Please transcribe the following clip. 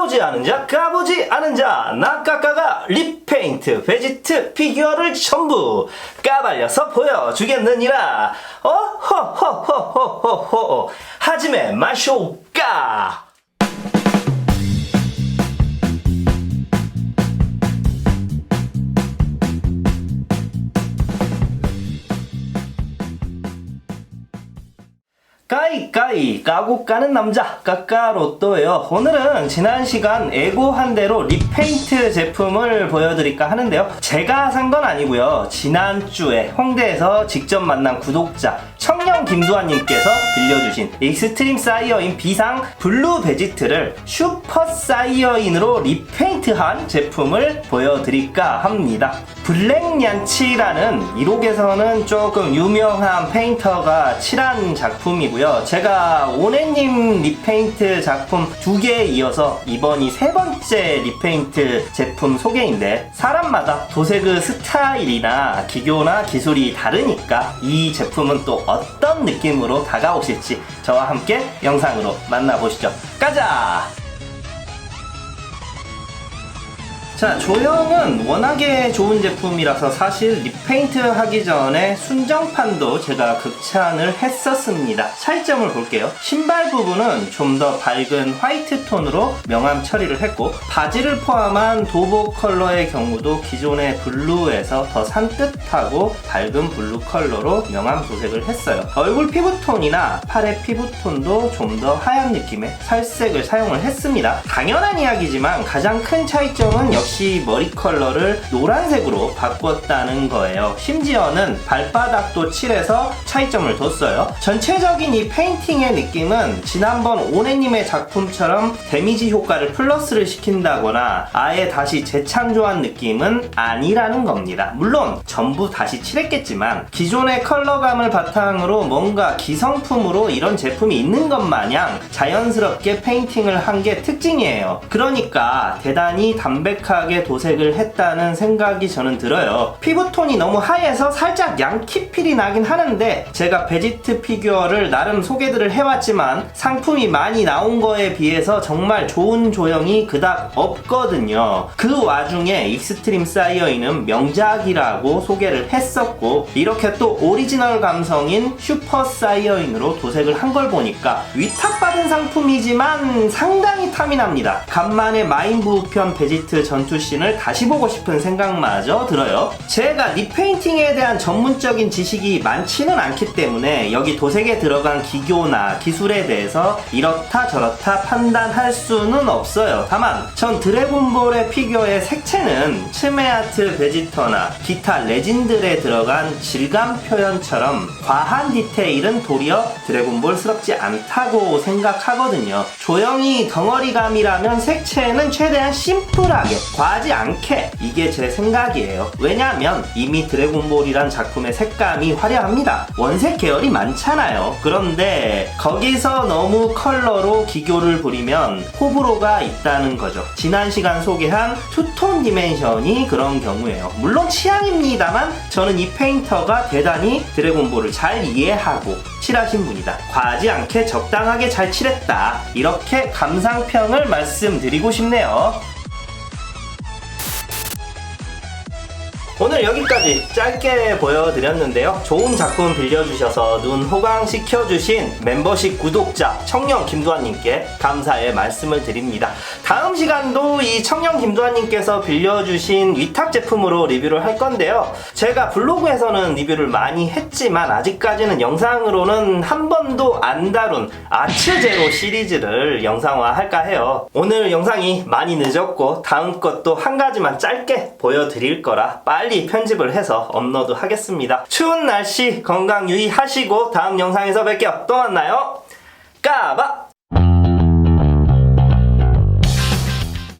까보지 않은 자 까보지 않은 자. 나까까가 립페인트 베지트 피규어를 전부 까발려서 보여주겠느니라. 어허허허허허허. 하지메 마쇼까 까이까이 까고 까는 남자 까까로또예요. 오늘은 지난 시간 에고 한 대로 립페인트 제품을 보여드릴까 하는데요. 제가 산 건 아니고요. 지난주에 홍대에서 직접 만난 구독자 청년 김두환님께서 빌려주신 익스트림 사이어인 비상 블루 베지트를 슈퍼 사이어인으로 리페인트한 제품을 보여드릴까 합니다 블랙얀치라는 이록에서는 조금 유명한 페인터가 칠한 작품이고요. 제가 오네님 리페인트 작품 두 개에 이어서 이번이 세 번째 리페인트 제품 소개인데 사람마다 도색의 스타일이나 기교나 기술이 다르니까 이 제품은 또 어떤 느낌으로 다가오실지 저와 함께 영상으로 만나보시죠. 가자! 자, 조형은 워낙에 좋은 제품이라서 사실 리페인트 하기 전에 순정판도 제가 극찬을 했었습니다. 차이점을 볼게요. 신발 부분은 좀 더 밝은 화이트 톤으로 명암 처리를 했고, 바지를 포함한 도복 컬러의 경우도 기존의 블루에서 더 산뜻하고 밝은 블루 컬러로 명암 도색을 했어요. 얼굴 피부톤이나 팔의 피부톤도 좀 더 하얀 느낌의 살색을 사용을 했습니다. 당연한 이야기지만 가장 큰 차이점은 역시 머리 컬러를 노란색으로 바꿨다는 거예요. 심지어는 발바닥도 칠해서 차이점을 뒀어요. 전체적인 이 페인팅의 느낌은 지난번 오네님의 작품처럼 데미지 효과를 플러스를 시킨다거나 아예 다시 재창조한 느낌은 아니라는 겁니다. 물론 전부 다시 칠했겠지만 기존의 컬러감을 바탕으로 뭔가 기성품으로 이런 제품이 있는 것 마냥 자연스럽게 페인팅을 한 게 특징이에요. 그러니까 대단히 담백 하게 도색을 했다는 생각이 저는 들어요. 피부톤이 너무 하얘서 살짝 양키필이 나긴 하는데 제가 베지트 피규어를 나름 소개들을 해왔지만 상품이 많이 나온 거에 비해서 정말 좋은 조형이 그닥 없거든요. 그 와중에 익스트림 사이어인은 명작이라고 소개를 했었고 이렇게 또 오리지널 감성인 슈퍼 사이어인으로 도색을 한 걸 보니까 위탁받은 상품이지만 상당히 탐이 납니다. 간만에 마인부 우편 베지트 전투 씬을 다시 보고 싶은 생각마저 들어요. 제가 리페인팅에 대한 전문적인 지식이 많지는 않기 때문에 여기 도색에 들어간 기교나 기술에 대해서 이렇다 저렇다 판단할 수는 없어요. 다만 전 드래곤볼의 피규어의 색채는 츠메아트 베지터나 기타 레진들에 들어간 질감 표현처럼 과한 디테일은 도리어 드래곤볼스럽지 않다고 생각하거든요. 조형이 덩어리감이라면 색채는 최대한 심플하게 과하지 않게 이게 제 생각이에요. 왜냐하면 이미 드래곤볼이란 작품의 색감이 화려합니다. 원색 계열이 많잖아요. 그런데 거기서 너무 컬러로 기교를 부리면 호불호가 있다는 거죠. 지난 시간 소개한 투톤 디멘션이 그런 경우예요. 물론 취향입니다만 저는 이 페인터가 대단히 드래곤볼을 잘 이해하고 칠하신 분이다. 과하지 않게 적당하게 잘 칠했다. 이렇게 감상평을 말씀드리고 싶네요. 오늘 여기까지 짧게 보여드렸는데요. 좋은 작품 빌려주셔서 눈 호강시켜주신 멤버십 구독자 청년 김두환님께 감사의 말씀을 드립니다. 다음 시간도 이 청년 김두환님께서 빌려주신 위탁 제품으로 리뷰를 할 건데요. 제가 블로그에서는 리뷰를 많이 했지만 아직까지는 영상으로는 한 번도 안 다룬 아츠제로 시리즈를 영상화 할까 해요. 오늘 영상이 많이 늦었고 다음 것도 한 가지만 짧게 보여드릴 거라 빨리 편집을 해서 업로드 하겠습니다. 추운 날씨 건강 유의하시고 다음 영상에서 뵐게요. 또 만나요. 까바!